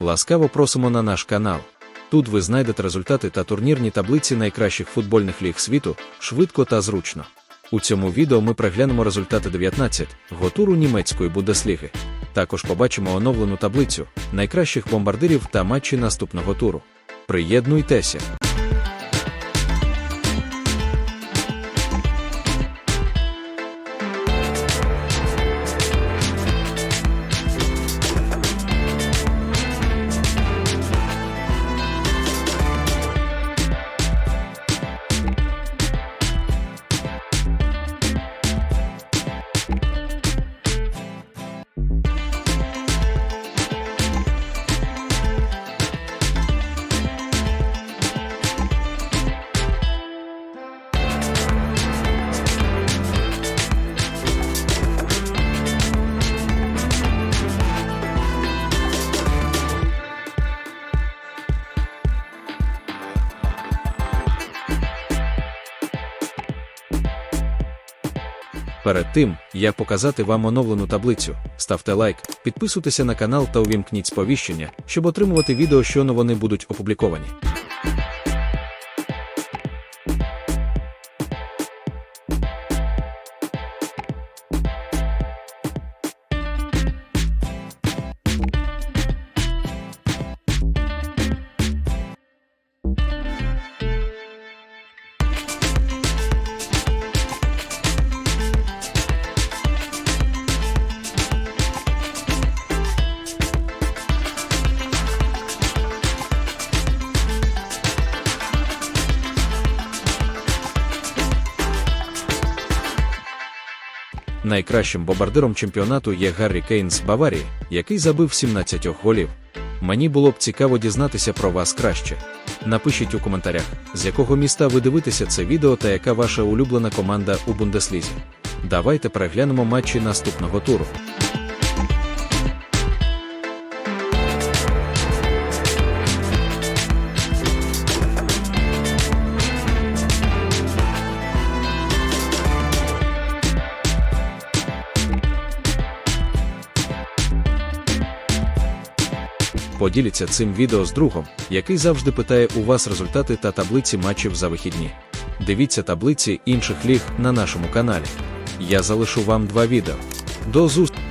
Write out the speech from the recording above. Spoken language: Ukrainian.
Ласкаво просимо на наш канал. Тут ви знайдете результати та турнірні таблиці найкращих футбольних ліг світу швидко та зручно. У цьому відео ми приглянемо результати 19 го туру німецької Бундесліги. Також побачимо оновлену таблицю найкращих бомбардирів та матчі наступного туру. Приєднуйтеся! Перед тим, як показати вам оновлену таблицю, ставте лайк, підписуйтеся на канал та увімкніть сповіщення, щоб отримувати відео, що вони будуть опубліковані. Найкращим бомбардиром чемпіонату є Гаррі Кейн з Баварії, який забив 17 голів. Мені було б цікаво дізнатися про вас краще. Напишіть у коментарях, з якого міста ви дивитеся це відео та яка ваша улюблена команда у Бундеслізі. Давайте переглянемо матчі наступного туру. Поділіться цим відео з другом, який завжди питає у вас результати та таблиці матчів за вихідні. Дивіться таблиці інших ліг на нашому каналі. Я залишу вам два відео. До зустрічі!